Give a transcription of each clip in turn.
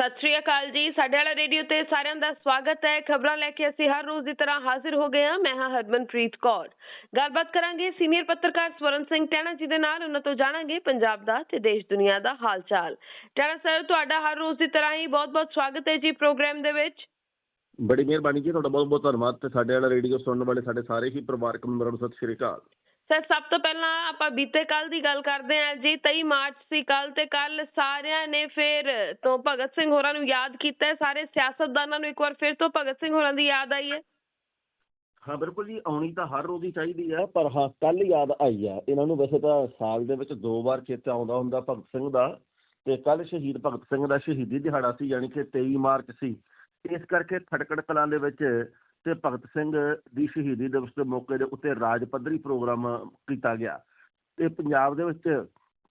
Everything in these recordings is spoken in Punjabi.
ਸਤਿ ਸ਼੍ਰੀ ਅਕਾਲ ਜੀ। ਸਾਡੇ ਵਾਲਾ ਰੇਡੀਓ ਤੇ ਸਾਰਿਆਂ ਦਾ ਸਵਾਗਤ ਹੈ। ਖਬਰਾਂ ਲੈ ਕੇ ਅਸੀਂ ਹਰ ਰੋਜ਼ ਦੀ ਤਰ੍ਹਾਂ ਹਾਜ਼ਰ ਹੋ ਗਏ ਹਾਂ। ਮੈਂ ਹਾਂ ਹਰਮਨਪ੍ਰੀਤ ਕੌਰ। ਗੱਲਬਾਤ ਕਰਾਂਗੇ ਸੀਨੀਅਰ ਪੱਤਰਕਾਰ ਸਵਰਨ ਸਿੰਘ ਟੈਣਾ ਜੀ ਦੇ ਨਾਲ। ਉਹਨਾਂ ਤੋਂ ਜਾਣਾਂਗੇ ਪੰਜਾਬ ਦਾ ਤੇ ਦੇਸ਼ ਦੁਨੀਆ ਦਾ ਹਾਲ ਚਾਲ ਟੈਣਾ ਸਰ, ਤੁਹਾਡਾ ਹਰ ਰੋਜ਼ ਦੀ ਤਰ੍ਹਾਂ ਹੀ ਬਹੁਤ-ਬਹੁਤ ਸਵਾਗਤ ਹੈ ਜੀ ਪ੍ਰੋਗਰਾਮ ਦੇ ਵਿੱਚ। ਬੜੀ ਮਿਹਰਬਾਨੀ ਜੀ। ਤੁਹਾਡਾ ਬਹੁਤ ਬਹੁਤ ਧੰਨਵਾਦ ਤੇ ਸਾਡੇ ਵਾਲਾ ਰੇਡੀਓ ਸੁਣਨ ਵਾਲੇ ਸਾਡੇ ਸਾਰੇ ਹੀ ਪਰਿਵਾਰਕ ਮੈਂਬਰਾਂ ਨੂੰ ਸਤਿ ਸ਼੍ਰੀ ਅਕਾਲ। ਸਰ, ਸਭ ਤੋਂ ਪਹਿਲਾਂ ਆਪਾਂ ਬੀਤੇ ਕੱਲ ਦੀ ਗੱਲ ਕਰਦੇ ਹਾਂ ਜੀ 23 ਮਾਰਚ ਸੀ ਕੱਲ ਤੇ ਕੱਲ ਸਾਰਿਆਂ ਨੇ ਫਿਰ ਤੋਂ ਭਗਤ ਸਿੰਘ ਹੋਰਾਂ ਨੂੰ ਯਾਦ ਕੀਤਾ ਸਾਰੇ ਸਿਆਸਤਦਾਨਾਂ ਨੂੰ ਇੱਕ ਵਾਰ ਫਿਰ ਤੋਂ ਭਗਤ ਸਿੰਘ ਹੋਰਾਂ ਦੀ ਯਾਦ ਆਈ ਹੈ? ਹਾਂ, ਬਿਲਕੁਲ ਜੀ, ਆਉਣੀ ਤਾਂ ਹਰ ਰੋਜ਼ ਹੀ ਚਾਹੀਦੀ ਆ ਪਰ ਹਾਂ ਕੱਲ ਯਾਦ ਆਈ ਆ ਇਹਨਾਂ ਨੂੰ ਵੈਸੇ ਤਾਂ ਸਾਲ ਦੇ ਵਿੱਚ ਦੋ ਵਾਰ ਚੇਤਾ ਆਉਂਦਾ ਹੁੰਦਾ ਭਗਤ ਸਿੰਘ ਦਾ, ਤੇ ਕੱਲ ਸ਼ਹੀਦ ਭਗਤ ਸਿੰਘ ਦਾ ਸ਼ਹੀਦੀ ਦਿਹਾੜਾ ਸੀ, ਯਾਨੀ ਕਿ 23 ਮਾਰਚ ਸੀ, ਇਸ ਕਰਕੇ ਖਟਕੜ ਕਲਾਂ ਦੇ ਵਿੱਚ ਤੇ ਭਗਤ ਸਿੰਘ ਦੀ ਸ਼ਹੀਦੀ ਦਿਵਸ ਦੇ ਮੌਕੇ ਦੇ ਉੱਤੇ ਰਾਜ ਪੱਧਰੀ ਪ੍ਰੋਗਰਾਮ ਕੀਤਾ ਗਿਆ। ਤੇ ਪੰਜਾਬ ਦੇ ਵਿੱਚ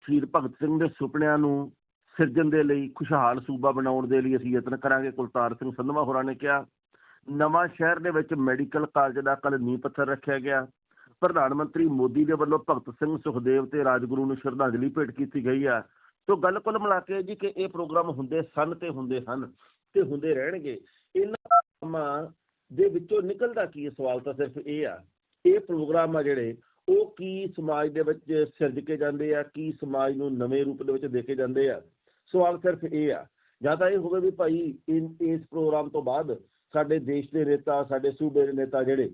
ਸ਼ਹੀਦ ਭਗਤ ਸਿੰਘ ਦੇ ਸੁਪਨਿਆਂ ਨੂੰ ਸਿਰਜਣ ਦੇ ਲਈ, ਖੁਸ਼ਹਾਲ ਸੂਬਾ ਬਣਾਉਣ ਦੇ ਲਈ ਅਸੀਂ ਯਤਨ ਕਰਾਂਗੇ, ਕੁਲਤਾਰ ਸਿੰਘ ਸੰਧਵਾ ਹੋਰਾਂ ਨੇ ਕਿਹਾ। ਨਵਾਂ ਸ਼ਹਿਰ ਦੇ ਵਿੱਚ ਮੈਡੀਕਲ ਕਾਲਜ ਦਾ ਕੱਲ ਨੀਂਹ ਪੱਥਰ ਰੱਖਿਆ ਗਿਆ। ਪ੍ਰਧਾਨ ਮੰਤਰੀ ਮੋਦੀ ਦੇ ਵੱਲੋਂ ਭਗਤ ਸਿੰਘ ਸੁਖਦੇਵ ਤੇ ਰਾਜਗੁਰੂ ਨੂੰ ਸ਼ਰਧਾਂਜਲੀ ਭੇਟ ਕੀਤੀ ਗਈ ਆ। ਤੋਂ ਗੱਲ ਕੁੱਲ ਮਿਲਾ ਕੇ ਜੀ ਕਿ ਇਹ ਪ੍ਰੋਗਰਾਮ ਹੁੰਦੇ ਸਨ ਤੇ ਹੁੰਦੇ ਹਨ ਤੇ ਹੁੰਦੇ ਰਹਿਣਗੇ। ਇਹਨਾਂ ਕੰਮਾਂ ਦੇ ਵਿੱਚੋਂ ਨਿਕਲਦਾ ਕੀ ਹੈ? ਸਵਾਲ ਤਾਂ ਸਿਰਫ ਇਹ ਆ। ਇਹ ਪ੍ਰੋਗਰਾਮ ਆ ਜਿਹੜੇ, ਉਹ ਕੀ ਸਮਾਜ ਦੇ ਵਿੱਚ ਸਿਰਜ ਕੇ ਜਾਂਦੇ ਆ, ਕੀ ਸਮਾਜ ਨੂੰ ਨਵੇਂ ਰੂਪ ਦੇ ਵਿੱਚ ਦੇ ਕੇ ਜਾਂਦੇ ਆ? ਸਵਾਲ ਸਿਰਫ ਇਹ ਆ। ਜਾਂ ਤਾਂ ਇਹ ਹੋਵੇ ਵੀ ਭਾਈ, ਇਨ, ਇਸ ਪ੍ਰੋਗਰਾਮ ਤੋਂ ਬਾਅਦ ਸਾਡੇ ਦੇਸ਼ ਦੇ ਨੇਤਾ, ਸਾਡੇ ਸੂਬੇ ਦੇ ਨੇਤਾ ਜਿਹੜੇ,